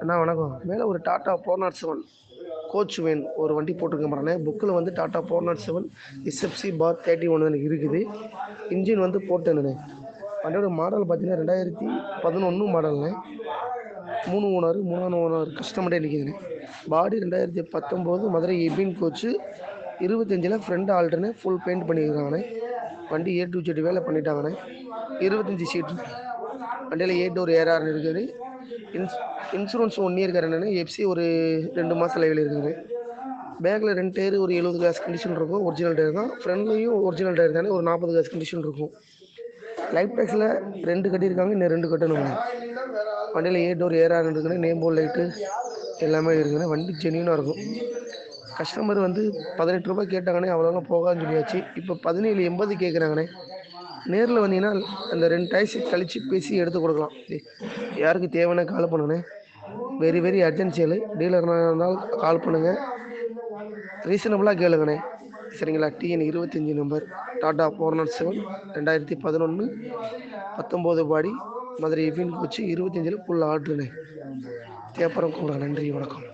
அண்ணா வணக்கம். மேலே ஒரு Tata four naught seven. Coach van ஒரு வண்டி போட்டிருக்க மாட்டேனே புக்கில் வந்து Tata four naught seven SFC பார் தேர்ட்டி ஒன் எனக்கு இருக்குது. இன்ஜின் வந்து போட்டேண்ணே வண்டியோட மாடல் பார்த்தீங்கன்னா ரெண்டாயிரத்தி பதினொன்று மாடல்ண்ணே மூணு ஓனர் மூணாவது ஓனர் கஸ்டமர்டே நிற்கிதுண்ணே பாடி ரெண்டாயிரத்தி பத்தொம்போது மதுரை எபின் கோச்சு இருபத்தஞ்சில் ஃப்ரண்ட் ஆல்டர்னு ஃபுல் பெயிண்ட் பண்ணியிருக்காங்கண்ணே வண்டி ஏ டூ ஜெட் வேலை பண்ணிட்டாங்கண்ணே இருபத்தஞ்சி சீட்டு வண்டியில் ஏ டோர் ஏஆர்னு இருக்குது. இன்ஸ் இன்சூரன்ஸ் ஒன் இயர் கரண்ட்னு எஃப்சி ஒரு ரெண்டு மாதம் லைவில் இருக்குது. பேக்கில் ரெண்டு டயர் ஒரு எழுபது கிளாஸ் கண்டிஷன் இருக்கும் ஒரிஜினல் டயர் தான். ஃப்ரண்ட்லேயும் ஒரிஜினல் டயர் தானே ஒரு நாற்பது கிளாஸ் கண்டிஷன் இருக்கும். லைஃப் டேக்ஸில் ரெண்டு கட்டியிருக்காங்க இன்னும் ரெண்டு கட்டணும். வண்டியில் ஏ டோர் ஏஆர் இருக்குன்னு நேம் போர்ட் லைட்டு எல்லாமே இருக்குதுண்ணே வண்டி ஜென்யூனாக இருக்கும். கஸ்டமர் வந்து பதினெட்டு ரூபாய் கேட்டாங்கண்ணே அவ்வளோலாம் போகாதுன்னு சொல்லியாச்சு. இப்போ பதினேழு எண்பது கேட்குறாங்கண்ணே நேரில் வந்தீங்கன்னா அந்த ரெண்டு டைஸ் கழித்து பேசி எடுத்து கொடுக்கலாம். யாருக்கு தேவைன்னா கால் பண்ணுங்கண்ணே வெரி வெரி அர்ஜென்சியல் டீலர்னா இருந்தாலும் கால் பண்ணுங்கள் ரீசனபுளாக கேளுங்கண்ணே. சரிங்களா? டிஎன் இருபத்தஞ்சி number Tata four naught seven ரெண்டாயிரத்தி பதினொன்று பத்தொம்போது பாடி மதுரை எஃபின் கோச்சு இருபத்தஞ்சில் ஃபுல் ஆர்டருண்ணே தேப்பரம் கூட. நன்றி வணக்கம்.